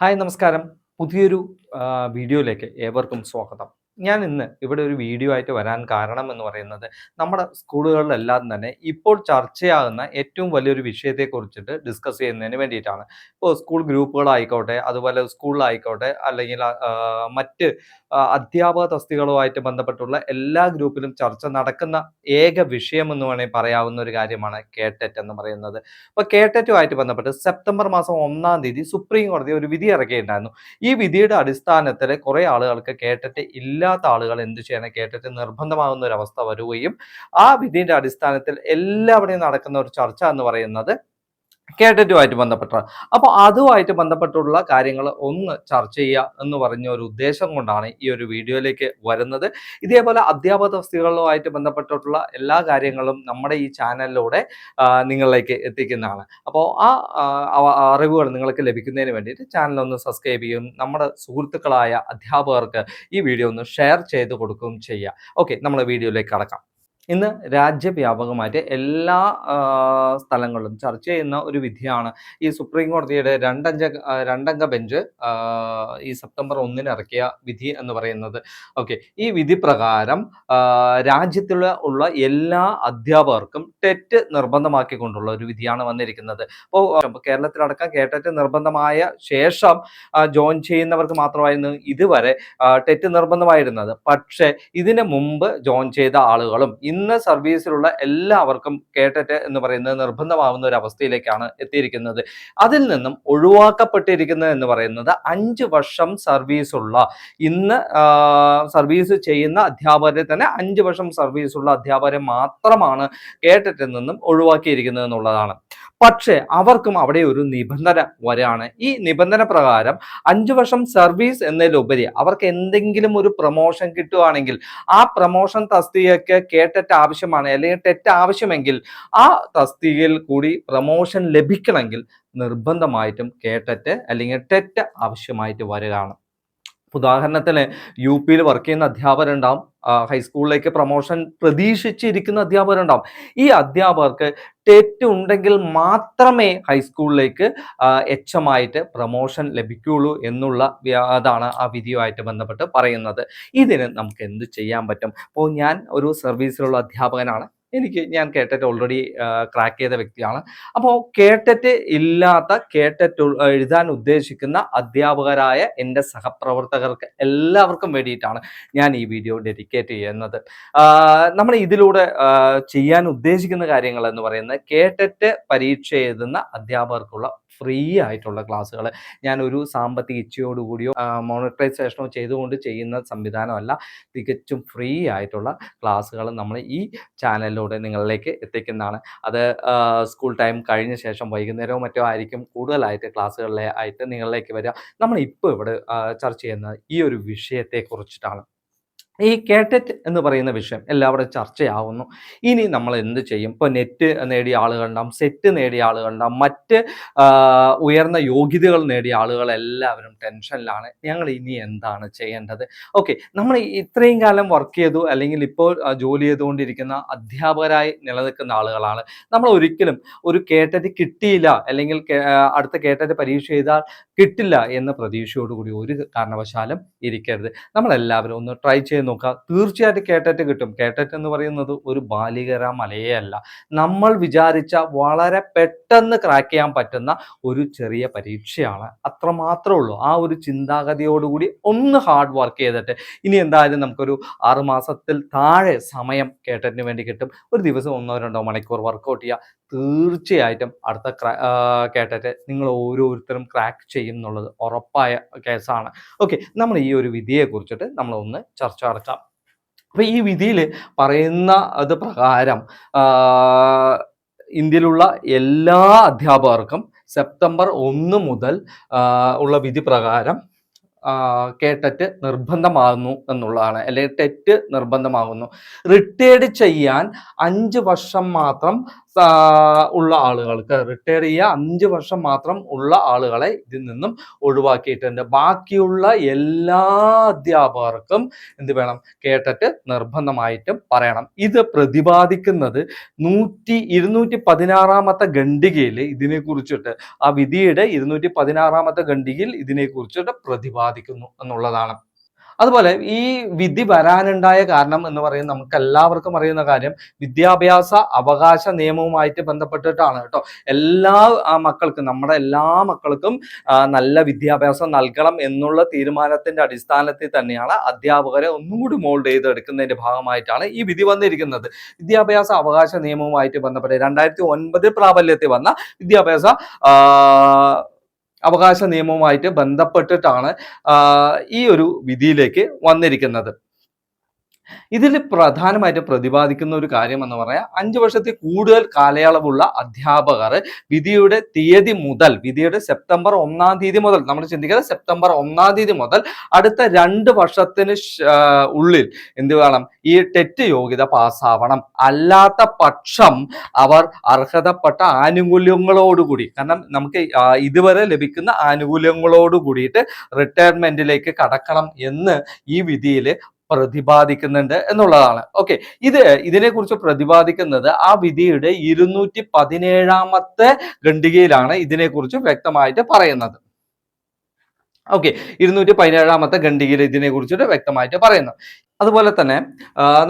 Hi നമസ്കാരം. പുതിയൊരു വീഡിയോയിലേക്ക് ഏവർക്കും സ്വാഗതം. ഞാൻ ഇന്ന് ഇവിടെ ഒരു വീഡിയോ ആയിട്ട് വരാൻ കാരണം എന്ന് പറയുന്നത് നമ്മുടെ സ്കൂളുകളിലെല്ലാം തന്നെ ഇപ്പോൾ ചർച്ചയാകുന്ന ഏറ്റവും വലിയൊരു വിഷയത്തെക്കുറിച്ചിട്ട് ഡിസ്കസ് ചെയ്യുന്നതിന് വേണ്ടിയിട്ടാണ്. ഇപ്പോൾ സ്കൂൾ ഗ്രൂപ്പുകളായിക്കോട്ടെ അതുപോലെ സ്കൂളിലായിക്കോട്ടെ അല്ലെങ്കിൽ മറ്റ് അധ്യാപക തസ്തികളുമായിട്ട് ബന്ധപ്പെട്ടുള്ള എല്ലാ ഗ്രൂപ്പിലും ചർച്ച നടക്കുന്ന ഏക വിഷയം എന്ന് വേണമെങ്കിൽ പറയാവുന്ന ഒരു കാര്യമാണ് കേട്ടറ്റ് എന്ന് പറയുന്നത്. അപ്പോൾ കേട്ടറ്റുമായിട്ട് ബന്ധപ്പെട്ട് സെപ്റ്റംബർ മാസം ഒന്നാം തീയതി സുപ്രീം കോടതി ഒരു വിധി ഇറക്കിയിട്ടുണ്ടായിരുന്നു. ഈ വിധിയുടെ അടിസ്ഥാനത്തിൽ കുറെ ആളുകൾക്ക് കേട്ടറ്റ് ഇല്ലാത്ത ആളുകൾ എന്ത് ചെയ്യണം? കേട്ടറ്റ് നിർബന്ധമാകുന്ന ഒരു അവസ്ഥ വരികയും ആ വിധിയുടെ അടിസ്ഥാനത്തിൽ എല്ലാവിടെയും നടക്കുന്ന ഒരു ചർച്ച എന്ന് പറയുന്നത് കേട്ടറ്റുമായിട്ട് ബന്ധപ്പെട്ട. അപ്പോൾ അതുമായിട്ട് ബന്ധപ്പെട്ടുള്ള കാര്യങ്ങൾ ഒന്ന് ചർച്ച ചെയ്യുക എന്ന് പറഞ്ഞ ഒരു ഉദ്ദേശം കൊണ്ടാണ് ഈ ഒരു വീഡിയോയിലേക്ക് വരുന്നത്. ഇതേപോലെ അധ്യാപക തസ്തികളുമായിട്ട് ബന്ധപ്പെട്ടിട്ടുള്ള എല്ലാ കാര്യങ്ങളും നമ്മുടെ ഈ ചാനലിലൂടെ നിങ്ങളിലേക്ക് എത്തിക്കുന്നതാണ്. അപ്പോൾ ആ അറിവുകൾ നിങ്ങൾക്ക് ലഭിക്കുന്നതിന് വേണ്ടിയിട്ട് ചാനൽ ഒന്ന് സബ്സ്ക്രൈബ് ചെയ്യും നമ്മുടെ സുഹൃത്തുക്കളായ അധ്യാപകർക്ക് ഈ വീഡിയോ ഒന്ന് ഷെയർ ചെയ്ത് കൊടുക്കുകയും ചെയ്യുക. ഓക്കെ നമ്മൾ വീഡിയോയിലേക്ക് കടക്കാം. ഇന്ന് രാജ്യവ്യാപകമായിട്ട് എല്ലാ സ്ഥലങ്ങളിലും ചർച്ച ചെയ്യുന്ന ഒരു വിധിയാണ് ഈ സുപ്രീം കോടതിയുടെ രണ്ടഞ്ച രണ്ടംഗ ബെഞ്ച് ഈ സെപ്റ്റംബർ ഒന്നിന് ഇറക്കിയ വിധി എന്ന് പറയുന്നത്. ഓക്കെ. ഈ വിധി പ്രകാരം രാജ്യത്തിലുള്ള ഉള്ള എല്ലാ അധ്യാപകർക്കും ടെറ്റ് നിർബന്ധമാക്കിക്കൊണ്ടുള്ള ഒരു വിധിയാണ് വന്നിരിക്കുന്നത്. അപ്പോൾ കേരളത്തിലടക്കം കേട്ടറ്റ് നിർബന്ധമായ ശേഷം ജോയിൻ ചെയ്യുന്നവർക്ക് മാത്രമായിരുന്നു ഇതുവരെ ടെറ്റ് നിർബന്ധമായിരുന്നത്. പക്ഷേ ഇതിന് മുമ്പ് ജോയിൻ ചെയ്ത ആളുകളും ഇന്ന് സർവീസിലുള്ള എല്ലാവർക്കും കേട്ടറ്റ് എന്ന് പറയുന്നത് നിർബന്ധമാവുന്ന ഒരു അവസ്ഥയിലേക്കാണ് എത്തിയിരിക്കുന്നത്. അതിൽ നിന്നും ഒഴിവാക്കപ്പെട്ടിരിക്കുന്നത് എന്ന് പറയുന്നത് അഞ്ച് വർഷം സർവീസുള്ള ഇന്ന് സർവീസ് ചെയ്യുന്ന അധ്യാപകരെ തന്നെ അഞ്ച് വർഷം സർവീസുള്ള അധ്യാപകരെ മാത്രമാണ് കേട്ടറ്റിൽ നിന്നും ഒഴിവാക്കിയിരിക്കുന്നത് എന്നുള്ളതാണ്. പക്ഷേ അവർക്കും അവിടെ ഒരു നിബന്ധന വരാണ് ഈ നിബന്ധന പ്രകാരം അഞ്ചു വർഷം സർവീസ് എന്നതിലുപരി അവർക്ക് എന്തെങ്കിലും ഒരു പ്രൊമോഷൻ കിട്ടുകയാണെങ്കിൽ ആ പ്രൊമോഷൻ തസ്തികയ്ക്ക് കേട്ടറ്റ് ആവശ്യമാണ് അല്ലെങ്കിൽ ടെറ്റ് ആവശ്യമെങ്കിൽ ആ തസ്തികയിൽ കൂടി പ്രൊമോഷൻ ലഭിക്കണമെങ്കിൽ നിർബന്ധമായിട്ടും കേട്ടറ്റ് അല്ലെങ്കിൽ ടെറ്റ് ആവശ്യമായിട്ട് വരികയാണ്. ഉദാഹരണത്തിന് യു പിയിൽ വർക്ക് ചെയ്യുന്ന അധ്യാപകരുണ്ടാവും. ഹൈസ്കൂളിലേക്ക് പ്രൊമോഷൻ പ്രതീക്ഷിച്ചിരിക്കുന്ന അധ്യാപകരുണ്ടാവും. ഈ അധ്യാപകർക്ക് ടെറ്റ് ഉണ്ടെങ്കിൽ മാത്രമേ ഹൈസ്കൂളിലേക്ക് എച്ച് എം ആയിട്ട് പ്രൊമോഷൻ ലഭിക്കുകയുള്ളൂ എന്നുള്ള അതാണ് ആ വിധിയുമായിട്ട് ബന്ധപ്പെട്ട് പറയുന്നത്. ഇതിന് നമുക്ക് എന്ത് ചെയ്യാൻ പറ്റും? അപ്പോൾ ഞാൻ ഒരു സർവീസിലുള്ള അധ്യാപകനാണ്. എനിക്ക് ഞാൻ കേട്ടറ്റ് ഓൾറെഡി ക്രാക്ക് ചെയ്ത വ്യക്തിയാണ്. അപ്പോൾ കേട്ടറ്റ് ഇല്ലാത്ത കേട്ടറ്റ് എഴുതാൻ ഉദ്ദേശിക്കുന്ന അധ്യാപകരായ എന്റെ സഹപ്രവർത്തകർക്ക് എല്ലാവർക്കും വേണ്ടിയിട്ടാണ് ഞാൻ ഈ വീഡിയോ ഡെഡിക്കേറ്റ് ചെയ്യുന്നത്. നമ്മൾ ഇതിലൂടെ ചെയ്യാൻ ഉദ്ദേശിക്കുന്ന കാര്യങ്ങൾ എന്ന് പറയുന്നത് കേട്ടറ്റ് പരീക്ഷ എഴുതുന്ന അധ്യാപകർക്കുള്ള ഫ്രീ ആയിട്ടുള്ള ക്ലാസ്സുകൾ ഞാൻ ഒരു സാമ്പത്തിക ഇച്ഛയോടുകൂടിയോ മോണിറ്റൈസേഷനോ ചെയ്തുകൊണ്ട് ചെയ്യുന്ന സംവിധാനമല്ല. തികച്ചും ഫ്രീ ആയിട്ടുള്ള ക്ലാസ്സുകൾ നമ്മൾ ഈ ചാനലിലൂടെ നിങ്ങളിലേക്ക് എത്തിക്കുന്നതാണ്. അത് സ്കൂൾ ടൈം കഴിഞ്ഞ ശേഷം വൈകുന്നേരവും മറ്റോ ആയിരിക്കും. കൂടുതലായിട്ട് ക്ലാസ്സുകളിലെ ആയിട്ട് നിങ്ങളിലേക്ക് വരിക. നമ്മൾ ഇപ്പോൾ ഇവിടെ ചർച്ച ചെയ്യുന്നത് ഈ ഒരു വിഷയത്തെ കുറിച്ചിട്ടാണ് ഈ കേട്ടറ്റ് എന്ന് പറയുന്ന വിഷയം എല്ലാവരും ചർച്ചയാവുന്നു. ഇനി നമ്മൾ എന്ത് ചെയ്യും? ഇപ്പോൾ നെറ്റ് നേടിയ ആളുകളുണ്ടാവും സെറ്റ് നേടിയ ആളുകളുണ്ടാവും മറ്റ് ഉയർന്ന യോഗ്യതകൾ നേടിയ ആളുകൾ എല്ലാവരും ടെൻഷനിലാണ്. ഞങ്ങൾ ഇനി എന്താണ് ചെയ്യേണ്ടത്? ഓക്കെ നമ്മൾ ഇത്രയും കാലം വർക്ക് ചെയ്തു അല്ലെങ്കിൽ ഇപ്പോൾ ജോലി ചെയ്തുകൊണ്ടിരിക്കുന്ന അധ്യാപകരായി നിലനിൽക്കുന്ന ആളുകളാണ്. നമ്മൾ ഒരിക്കലും ഒരു കേട്ടറ്റ് കിട്ടിയില്ല അല്ലെങ്കിൽ അടുത്ത കേട്ടറ്റ് പരീക്ഷ ചെയ്താൽ കിട്ടില്ല എന്ന പ്രതീക്ഷയോടുകൂടി ഒരു കാരണവശാലും ഇരിക്കരുത്. നമ്മളെല്ലാവരും ഒന്ന് ട്രൈ ചെയ്ത് നോക്കുക. തീർച്ചയായിട്ടും കേട്ടറ്റ് കിട്ടും. കേട്ടറ്റ് എന്ന് പറയുന്നത് ഒരു ബാലികര മലയല്ല. നമ്മൾ വിചാരിച്ച വളരെ പെട്ടെന്ന് ക്രാക്ക് ചെയ്യാൻ പറ്റുന്ന ഒരു ചെറിയ പരീക്ഷയാണ്. അത്ര മാത്രമേ ഉള്ളൂ. ആ ഒരു ചിന്താഗതിയോടുകൂടി ഒന്ന് ഹാർഡ് വർക്ക് ചെയ്തിട്ട് ഇനി എന്തായാലും നമുക്കൊരു ആറുമാസത്തിൽ താഴെ സമയം കേട്ടറ്റിന് വേണ്ടി കിട്ടും. ഒരു ദിവസം ഒന്നോ രണ്ടോ മണിക്കൂർ വർക്കൗട്ട് ചെയ്യുക. തീർച്ചയായിട്ടും അടുത്ത കേട്ടിട്ട് നിങ്ങൾ ഓരോരുത്തരും ക്രാക്ക് ചെയ്യും എന്നുള്ളത് ഉറപ്പായ കേസാണ്. ഓക്കെ നമ്മൾ ഈ ഒരു വിധിയെ കുറിച്ചിട്ട് നമ്മൾ ഒന്ന് ചർച്ച നടത്താം. അപ്പൊ ഈ വിധിയിൽ പറയുന്ന അത് പ്രകാരം ഇന്ത്യയിലുള്ള എല്ലാ അധ്യാപകർക്കും സെപ്റ്റംബർ ഒന്ന് മുതൽ ഉള്ള വിധി പ്രകാരം കേട്ടറ്റ് നിർബന്ധമാകുന്നു എന്നുള്ളതാണ്. അല്ലെങ്കിൽ ടെറ്റ് നിർബന്ധമാകുന്നു. റിട്ടയർഡ് ചെയ്യാൻ അഞ്ച് വർഷം മാത്രം ഉള്ള ആളുകൾക്ക് റിട്ടയർ ചെയ്യുക അഞ്ച് വർഷം മാത്രം ഉള്ള ആളുകളെ ഇതിൽ നിന്നും ഒഴിവാക്കിയിട്ടുണ്ട് ബാക്കിയുള്ള എല്ലാ അധ്യാപകർക്കും എന്ത് വേണം? കേട്ടിട്ട് നിർബന്ധമായിട്ടും പറയണം. ഇത് പ്രതിപാദിക്കുന്നത് നൂറ്റി ഇരുന്നൂറ്റി പതിനാറാമത്തെ ഖണ്ഡികയിൽ ഇതിനെ കുറിച്ചിട്ട് ആ വിധിയുടെ ഇരുന്നൂറ്റി പതിനാറാമത്തെ ഖണ്ഡികയിൽ ഇതിനെ കുറിച്ചിട്ട് പ്രതിപാദിക്കുന്നു എന്നുള്ളതാണ്. അതുപോലെ ഈ വിധി വരാനുണ്ടായ കാരണം എന്ന് പറയുന്നത് നമുക്ക് എല്ലാവർക്കും അറിയുന്ന കാര്യം വിദ്യാഭ്യാസ അവകാശ നിയമവുമായിട്ട് ബന്ധപ്പെട്ടിട്ടാണ് കേട്ടോ. എല്ലാ മക്കൾക്കും നമ്മുടെ എല്ലാ മക്കൾക്കും നല്ല വിദ്യാഭ്യാസം നൽകണം എന്നുള്ള തീരുമാനത്തിന്റെ അടിസ്ഥാനത്തിൽ തന്നെയാണ് അധ്യാപകരെ ഒന്നുകൂടി മോൾഡ് ചെയ്തെടുക്കുന്നതിന്റെ ഭാഗമായിട്ടാണ് ഈ വിധി വന്നിരിക്കുന്നത്. വിദ്യാഭ്യാസ അവകാശ നിയമവുമായിട്ട് ബന്ധപ്പെട്ട് രണ്ടായിരത്തി ഒൻപതിൽ പ്രാബല്യത്തിൽ വന്ന വിദ്യാഭ്യാസ അവകാശ നിയമവുമായിട്ട് ബന്ധപ്പെട്ടിട്ടാണ് ഈ ഒരു വിധിയിലേക്ക് വന്നിരിക്കുന്നത്. ഇതിൽ പ്രധാനമായിട്ടും പ്രതിപാദിക്കുന്ന ഒരു കാര്യം എന്ന് പറയാം അഞ്ചു വർഷത്തിൽ കൂടുതൽ കാലയളവുള്ള അധ്യാപകർ വിധിയുടെ തീയതി മുതൽ വിധിയുടെ സെപ്റ്റംബർ ഒന്നാം തീയതി മുതൽ നമ്മൾ ചിന്തിക്കുന്നത് സെപ്റ്റംബർ ഒന്നാം തീയതി മുതൽ അടുത്ത രണ്ട് വർഷത്തിന് ഉള്ളിൽ എന്ത് വേണം? ഈ ടെറ്റ് യോഗ്യത പാസ്സാവണം. അല്ലാത്ത പക്ഷം അവർ അർഹതപ്പെട്ട ആനുകൂല്യങ്ങളോടുകൂടി കാരണം നമുക്ക് ഇതുവരെ ലഭിക്കുന്ന ആനുകൂല്യങ്ങളോട് കൂടിയിട്ട് റിട്ടയർമെന്റിലേക്ക് കടക്കണം എന്ന് ഈ വിധിയിൽ പ്രതിപാദിക്കുന്നുണ്ട് എന്നുള്ളതാണ്. ഓക്കെ ഇത് ഇതിനെക്കുറിച്ച് പ്രതിപാദിക്കുന്നത് ആ വിധിയുടെ ഇരുന്നൂറ്റി പതിനേഴാമത്തെ ഖണ്ഡികയിലാണ് ഇതിനെക്കുറിച്ച് വ്യക്തമായിട്ട് പറയുന്നത്. ഓക്കെ ഇരുന്നൂറ്റി പതിനേഴാമത്തെ ഖണ്ഡികയിൽ ഇതിനെ കുറിച്ചിട്ട് വ്യക്തമായിട്ട് പറയുന്നു. അതുപോലെ തന്നെ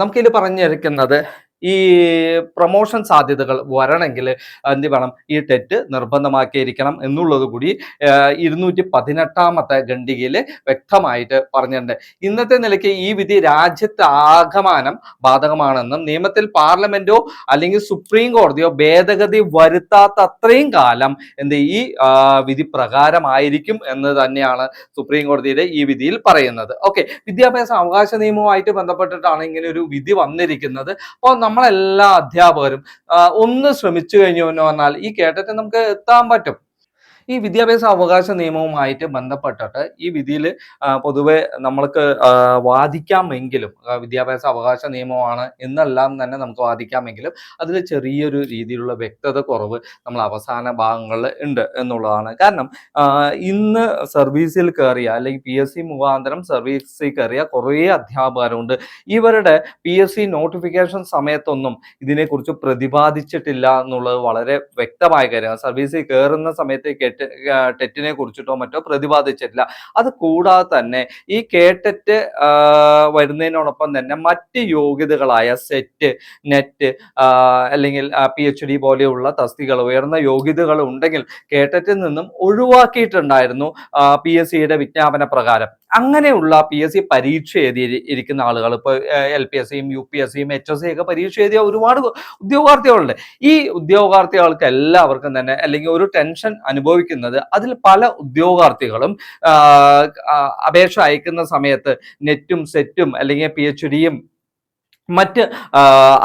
നമുക്കിതിൽ പറഞ്ഞിരിക്കുന്നത് ഈ പ്രൊമോഷൻ സാധ്യതകൾ വരണമെങ്കിൽ എന്ത് വേണം? ഈ ടെറ്റ് നിർബന്ധമാക്കിയിരിക്കണം എന്നുള്ളത് കൂടി ഇരുന്നൂറ്റി പതിനെട്ടാമത്തെ ഖണ്ഡികയിൽ വ്യക്തമായിട്ട് പറഞ്ഞിട്ടുണ്ട്. ഇന്നത്തെ നിലയ്ക്ക് ഈ വിധി രാജ്യത്ത് ആകമാനം ബാധകമാണെന്നും നിയമത്തിൽ പാർലമെന്റോ അല്ലെങ്കിൽ സുപ്രീം കോടതിയോ ഭേദഗതി വരുത്താത്ത അത്രയും കാലം എന്ത് ഈ വിധി പ്രകാരമായിരിക്കും എന്ന് തന്നെയാണ് സുപ്രീം കോടതിയുടെ ഈ വിധിയിൽ പറയുന്നത്. ഓക്കെ. വിദ്യാഭ്യാസ അവകാശ നിയമവുമായിട്ട് ബന്ധപ്പെട്ടിട്ടാണ് ഇങ്ങനെ ഒരു വിധി വന്നിരിക്കുന്നത്. അപ്പോൾ നമ്മളെല്ലാ അധ്യാപകരും ഒന്ന് ശ്രമിച്ചു കഴിഞ്ഞു എന്ന് പറഞ്ഞാൽ ഈ കേട്ടിട്ട് നമുക്ക് എത്താൻ പറ്റും. ഈ വിദ്യാഭ്യാസ അവകാശ നിയമവുമായിട്ട് ബന്ധപ്പെട്ടിട്ട് ഈ വിധിയിൽ പൊതുവെ നമ്മൾക്ക് വാദിക്കാമെങ്കിലും വിദ്യാഭ്യാസ അവകാശ നിയമമാണ് എന്നെല്ലാം തന്നെ നമുക്ക് വാദിക്കാമെങ്കിലും അതിൽ ചെറിയൊരു രീതിയിലുള്ള വ്യക്തത കുറവ് നമ്മൾ അവസാന ഭാഗങ്ങളിൽ ഉണ്ട് എന്നുള്ളതാണ്. കാരണം ഇന്ന് സർവീസിൽ കയറിയ അല്ലെങ്കിൽ പി എസ് സി മുഖാന്തരം സർവീസിൽ കയറിയ കുറേ അധ്യാപകരുണ്ട്. ഇവരുടെ പി എസ് സി നോട്ടിഫിക്കേഷൻ സമയത്തൊന്നും ഇതിനെക്കുറിച്ച് പ്രതിപാദിച്ചിട്ടില്ല എന്നുള്ളത് വളരെ വ്യക്തമായ കാര്യമാണ്. സർവീസിൽ കയറുന്ന സമയത്ത് ടെറ്റ് ടെറ്റിനെ കുറിച്ചിട്ടോ മറ്റോ പ്രതിപാദിച്ചിട്ടില്ല. അത് കൂടാതെ തന്നെ ഈ കേട്ടറ്റ് വരുന്നതിനോടൊപ്പം തന്നെ മറ്റ് യോഗ്യതകളായ സെറ്റ് നെറ്റ് അല്ലെങ്കിൽ പി എച്ച് ഡി പോലെയുള്ള തസ്തികൾ ഉയർന്ന യോഗ്യതകൾ ഉണ്ടെങ്കിൽ കേട്ടറ്റിൽ നിന്നും ഒഴിവാക്കിയിട്ടുണ്ടായിരുന്നു പി എസ് സിയുടെ വിജ്ഞാപന പ്രകാരം. അങ്ങനെയുള്ള പി എസ് സി പരീക്ഷ എഴുതി ഇരിക്കുന്ന ആളുകൾ ഇപ്പോൾ എൽ പി എസ് സിയും യു പി എസ് സിയും എച്ച് എസ് സി ഒക്കെ പരീക്ഷ എഴുതിയ ഒരുപാട് ഉദ്യോഗാർത്ഥികളുണ്ട്. ഈ ഉദ്യോഗാർത്ഥികൾക്ക് എല്ലാവർക്കും തന്നെ അല്ലെങ്കിൽ ഒരു ടെൻഷൻ അനുഭവിക്കുന്നത് അതിൽ പല ഉദ്യോഗാർത്ഥികളും അപേക്ഷ അയക്കുന്ന സമയത്ത് നെറ്റും സെറ്റും അല്ലെങ്കിൽ പി എച്ച് ഡിയും മറ്റ്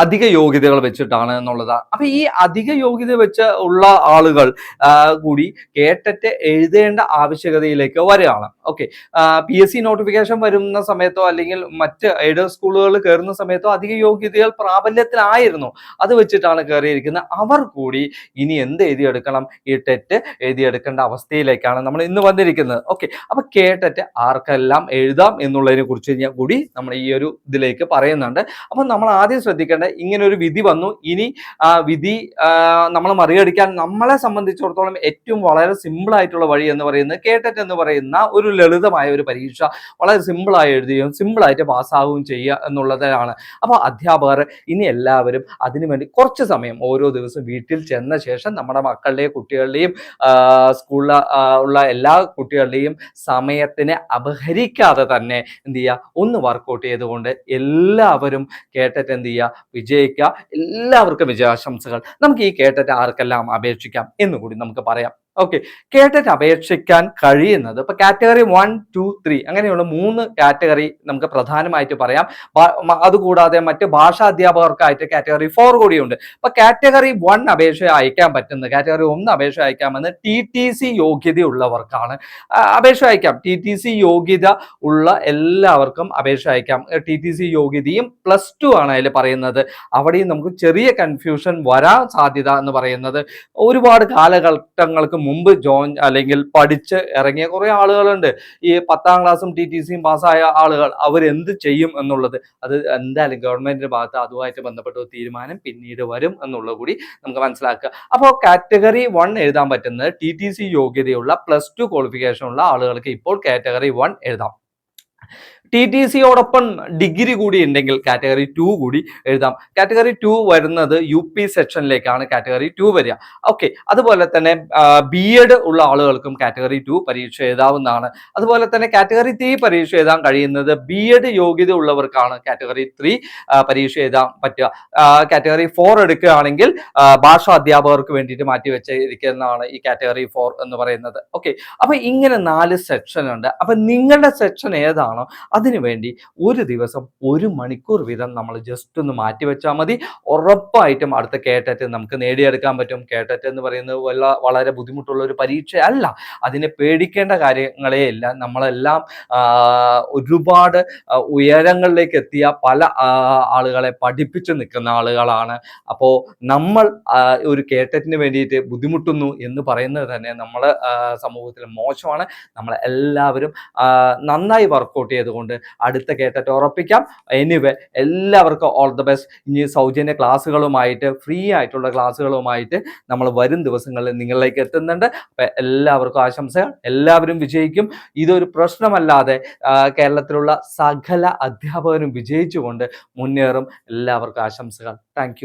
അധിക യോഗ്യതകൾ വെച്ചിട്ടാണ് എന്നുള്ളതാണ് അപ്പൊ ഈ അധിക യോഗ്യത വെച്ച് ഉള്ള ആളുകൾ കൂടി കേട്ടറ്റ് എഴുതേണ്ട ആവശ്യകതയിലേക്ക് വരികയാണ്. Okay P S C notification വരുന്ന സമയത്തോ അല്ലെങ്കിൽ മറ്റ് എയ്ഡഡ് സ്കൂളുകൾ കയറുന്ന സമയത്തോ അധിക യോഗ്യതകൾ പ്രാബല്യത്തിലായിരുന്നു. അത് വെച്ചിട്ടാണ് കയറിയിരിക്കുന്നത്. അവർ കൂടി ഇനി എന്ത് എഴുതിയെടുക്കണം? ഈ ടെറ്റ് എഴുതിയെടുക്കേണ്ട അവസ്ഥയിലേക്കാണ് നമ്മൾ ഇന്ന് വന്നിരിക്കുന്നത്. ഓക്കെ അപ്പൊ ടെറ്റ് ആർക്കെല്ലാം എഴുതാം എന്നുള്ളതിനെ കുറിച്ച് ഞാൻ കൂടി നമ്മൾ ഈ ഒരു ഇതിലേക്ക് പറയുന്നുണ്ട്. അപ്പം നമ്മൾ ആദ്യം ശ്രദ്ധിക്കേണ്ട ഇങ്ങനെ ഒരു വിധി വന്നു. ഇനി ആ വിധി നമ്മൾ മറികടിക്കാൻ നമ്മളെ സംബന്ധിച്ചിടത്തോളം ഏറ്റവും വളരെ സിമ്പിൾ ആയിട്ടുള്ള വഴി എന്ന് പറയുന്നത് കേട്ടറ്റ് എന്ന് പറയുന്ന ഒരു ലളിതമായ ഒരു പരീക്ഷ വളരെ സിമ്പിളായി എഴുതുകയും സിമ്പിളായിട്ട് പാസ്സാവുകയും ചെയ്യുക എന്നുള്ളതാണ്. അപ്പോൾ അധ്യാപകർ ഇനി എല്ലാവരും അതിനുവേണ്ടി കുറച്ച് സമയം ഓരോ ദിവസവും വീട്ടിൽ ചെന്ന ശേഷം നമ്മുടെ മക്കളുടെയും കുട്ടികളുടെയും സ്കൂളിൽ ഉള്ള എല്ലാ കുട്ടികളുടെയും സമയത്തിനെ അപഹരിക്കാതെ തന്നെ എന്ത് ചെയ്യുക? ഒന്ന് വർക്കൗട്ട് ചെയ്തുകൊണ്ട് എല്ലാവരും കേട്ടിട്ട് എന്ത് ചെയ്യുക? വിജയിക്കുക. എല്ലാവർക്കും വിജയാശംസകൾ. നമുക്ക് ഈ കേട്ടിട്ട് ആർക്കെല്ലാം അപേക്ഷിക്കാം? എന്നുകൂടി നമുക്ക് പറയാം. ഓക്കെ കേട്ടിട്ട് അപേക്ഷിക്കാൻ കഴിയുന്നത് ഇപ്പൊ കാറ്റഗറി വൺ ടു ത്രീ അങ്ങനെയുള്ള മൂന്ന് കാറ്റഗറി നമുക്ക് പ്രധാനമായിട്ട് പറയാം. അതുകൂടാതെ മറ്റ് ഭാഷാ അധ്യാപകർക്കായിട്ട് കാറ്റഗറി ഫോർ കൂടിയുണ്ട്. ഇപ്പൊ കാറ്റഗറി വൺ അപേക്ഷ അയക്കാൻ പറ്റുന്നത് കാറ്റഗറി ഒന്ന് അപേക്ഷ അയക്കാമെന്ന് ടി ടി സി യോഗ്യത ഉള്ളവർക്കാണ്. അപേക്ഷ അയക്കാം. ടി ടി സി യോഗ്യത ഉള്ള എല്ലാവർക്കും അപേക്ഷ അയക്കാം. ടി ടി സി യോഗ്യതയും പ്ലസ് ടു ആണ് അതിൽ പറയുന്നത്. അവിടെയും നമുക്ക് ചെറിയ കൺഫ്യൂഷൻ വരാൻ സാധ്യത എന്ന് പറയുന്നത്. ഒരുപാട് കാലഘട്ടങ്ങൾക്ക് മുമ്പ് ജോയിൻ അല്ലെങ്കിൽ പഠിച്ച് ഇറങ്ങിയ കുറെ ആളുകളുണ്ട്. ഈ പത്താം ക്ലാസ്സും ടി ടി സിയും പാസ്സായ ആളുകൾ എന്ത് ചെയ്യും എന്നുള്ളത് അത് എന്തായാലും ഗവൺമെന്റിന്റെ ഭാഗത്ത് അതുമായിട്ട് ബന്ധപ്പെട്ട തീരുമാനം പിന്നീട് വരും എന്നുള്ളത് കൂടി നമുക്ക് മനസ്സിലാക്കുക. അപ്പോൾ കാറ്റഗറി വൺ എഴുതാൻ പറ്റുന്നത് ടി ടി സി യോഗ്യതയുള്ള പ്ലസ് ടു ക്വാളിഫിക്കേഷൻ ഉള്ള ആളുകൾക്ക് ഇപ്പോൾ കാറ്റഗറി വൺ എഴുതാം. ടി ടി സിയോടൊപ്പം ഡിഗ്രി കൂടി ഉണ്ടെങ്കിൽ കാറ്റഗറി ടു കൂടി എഴുതാം. കാറ്റഗറി ടു വരുന്നത് യു പി സെക്ഷനിലേക്കാണ് കാറ്റഗറി ടു വരിക. ഓക്കെ അതുപോലെ തന്നെ ബി എഡ് ഉള്ള ആളുകൾക്കും കാറ്റഗറി ടു പരീക്ഷ എഴുതാവുന്നതാണ്. അതുപോലെ തന്നെ കാറ്റഗറി ത്രീ പരീക്ഷ എഴുതാൻ കഴിയുന്നത് ബി എഡ് യോഗ്യത ഉള്ളവർക്കാണ് കാറ്റഗറി ത്രീ പരീക്ഷ എഴുതാൻ പറ്റുക. കാറ്റഗറി ഫോർ എടുക്കുകയാണെങ്കിൽ ഭാഷ അധ്യാപകർക്ക് വേണ്ടിയിട്ട് മാറ്റി വെച്ചിരിക്കുന്നതാണ് ഈ കാറ്റഗറി ഫോർ എന്ന് പറയുന്നത്. ഓക്കെ അപ്പൊ ഇങ്ങനെ നാല് സെക്ഷൻ ഉണ്ട്. അപ്പൊ നിങ്ങളുടെ സെക്ഷൻ ഏതാണോ അതിനുവേണ്ടി ഒരു ദിവസം ഒരു മണിക്കൂർ വീതം നമ്മൾ ജസ്റ്റ് ഒന്ന് മാറ്റി വെച്ചാൽ മതി. ഉറപ്പായിട്ടും അടുത്ത കേട്ടറ്റ് നമുക്ക് നേടിയെടുക്കാൻ പറ്റും. കേട്ടറ്റ് എന്ന് പറയുന്നത് വല്ല വളരെ ബുദ്ധിമുട്ടുള്ള ഒരു പരീക്ഷ അല്ല. അതിനെ പേടിക്കേണ്ട കാര്യങ്ങളേ നമ്മളെല്ലാം ഒരുപാട് ഉയരങ്ങളിലേക്ക് എത്തിയ പല ആളുകളെ പഠിപ്പിച്ചു നിൽക്കുന്ന ആളുകളാണ്. അപ്പോൾ നമ്മൾ ഒരു കേട്ടറ്റിന് വേണ്ടിയിട്ട് ബുദ്ധിമുട്ടുന്നു എന്ന് പറയുന്നത് തന്നെ നമ്മൾ സമൂഹത്തിൽ മോശമാണ്. നമ്മൾ എല്ലാവരും നന്നായി വർക്കൗട്ട് ചെയ്തുകൊണ്ട് അടുത്ത കേട്ടറ്റ് ഉറപ്പിക്കാം. എനിവേ എല്ലാവർക്കും ഓൾ ദ ബെസ്റ്റ് ഇനി സൗജന്യ ക്ലാസ്സുകളുമായിട്ട് ഫ്രീ ആയിട്ടുള്ള ക്ലാസ്സുകളുമായിട്ട് നമ്മൾ വരും ദിവസങ്ങളിൽ നിങ്ങളിലേക്ക് എത്തുന്നുണ്ട്. അപ്പം എല്ലാവർക്കും ആശംസകൾ. എല്ലാവരും വിജയിക്കും. ഇതൊരു പ്രശ്നമല്ലാതെ കേരളത്തിലുള്ള സകല അധ്യാപകരും വിജയിച്ചുകൊണ്ട് മുന്നേറും. എല്ലാവർക്കും ആശംസകൾ. താങ്ക്